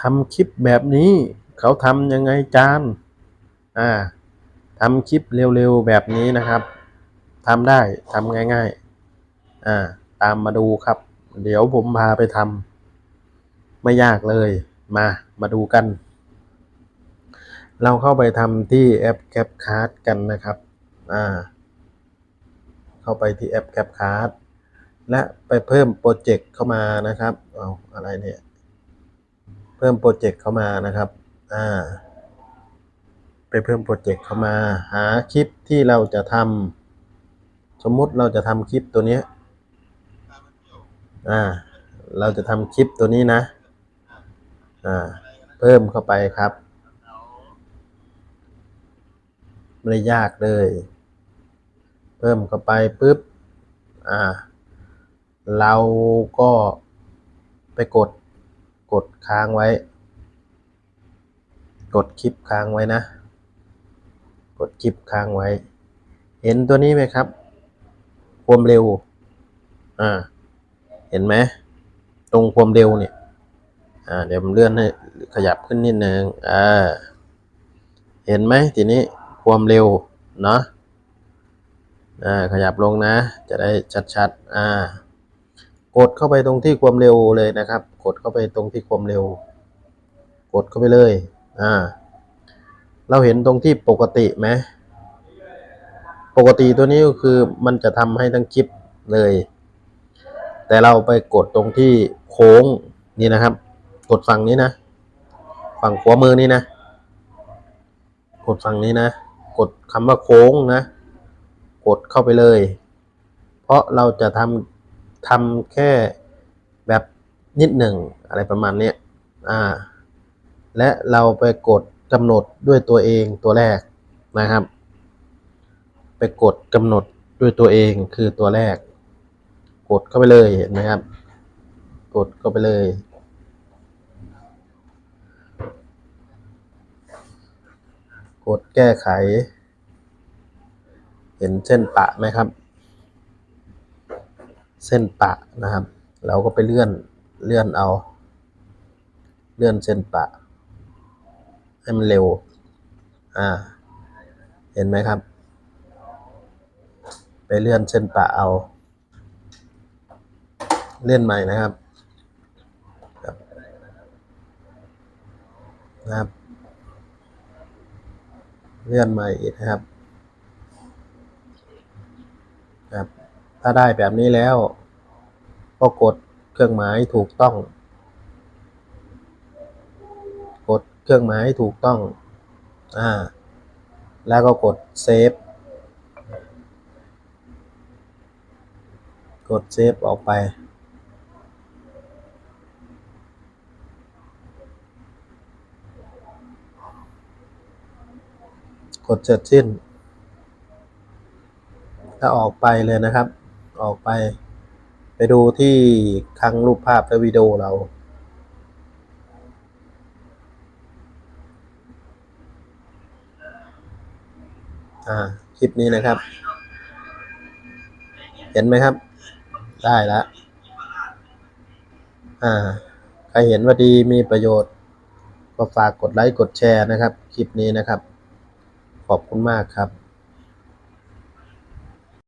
ทำคลิปแบบนี้ เขาทำยังไงจานอ่าทำคลิปเร็วๆแบบนี้นะครับทำได้ทำง่ายๆอ่าตามมาดูครับ เดี๋ยวผมพาไปทำไม่ยากเลยมามาดูกัน เราเข้าไปทำที่แอป CapCut กันนะครับอ่าเข้าไปที่แอป CapCut และไปเพิ่มโปรเจกต์เข้ามานะครับเอาอะไรเนี่ย พิ่มโปรเจกต์เข้ามานะครับ อ่า ไปเพิ่มโปรเจกต์เข้ามา หาคลิปที่เราจะทำสมมุติเราจะทำคลิปตัวเนี้ยอ่า เราจะทำคลิปตัวนี้นะ อ่า เพิ่มเข้าไปครับ ไม่ได้ยากเลย เพิ่มเข้าไปปุ๊บ อ่า เราก็ไปกด กดค้างไว้ กดคลิปค้างไว้นะ กดคลิปค้างไว้ เห็นตัวนี้ไหมครับ ความเร็ว อ่า เห็นไหม ตรงความเร็วเนี่ย อ่า เดี๋ยวผมเลื่อนให้ขยับขึ้นนิดนึง อ่า เห็นไหมทีนี้ความเร็ว เนาะอ่า ขยับลงนะ จะได้ชัดๆ อ่า กดเข้าไปตรงที่ความเร็วเลยนะครับ กดเข้าไปตรงที่ความเร็ว กดเข้าไปเลยอ่าเราเห็นตรงที่ปกติไหมปกติตัวนี้ก็คือมันจะทำให้ทั้งคลิปเลย แต่เราไปกดตรงที่โค้งนี่นะครับ กดฝั่งนี้นะ ฝั่งขวามือนี่นะ กดฝั่งนี้นะ กดคำว่าโค้งนะ กดเข้าไปเลย เพราะเราจะทำ ทำแค่แบบนิดหนึ่งอะไรประมาณนี้อ่า และเราไปกดกำหนดด้วยตัวเองตัวแรกนะครับ ไปกดกำหนดด้วยตัวเองคือตัวแรก กดเข้าไปเลยเห็นไหมครับ กดเข้าไปเลย กดแก้ไข เห็นเส้นปะไหมครับ เส้นปะนะครับ เราก็ไปเลื่อนเลื่อนเอา เลื่อนเส้นปะ ให้มันเร็ว อ่า เห็นไหมครับ ไปเลื่อนเส้นปะเอา เลื่อนใหม่นะครับนะครับ เลื่อนใหม่อีกนะครับครับ ถ้าได้แบบนี้แล้ว ก็กดเครื่องหมายถูกต้อง กดเครื่องหมายถูกต้อง อ่า แล้วก็กดเซฟ กดเซฟออกไปกดเสร็จสิ้น ถ้าออกไปเลยนะครับ ออกไป ไปดูที่คลังรูปภาพและวิดีโอเรา อ่า คลิปนี้นะครับ เห็นไหมครับ ได้แล้ว อ่า ใครเห็นว่าดีมีประโยชน์ ก็ฝากกดไลค์กดแชร์นะครับ คลิปนี้นะครับ ขอบคุณมากครับ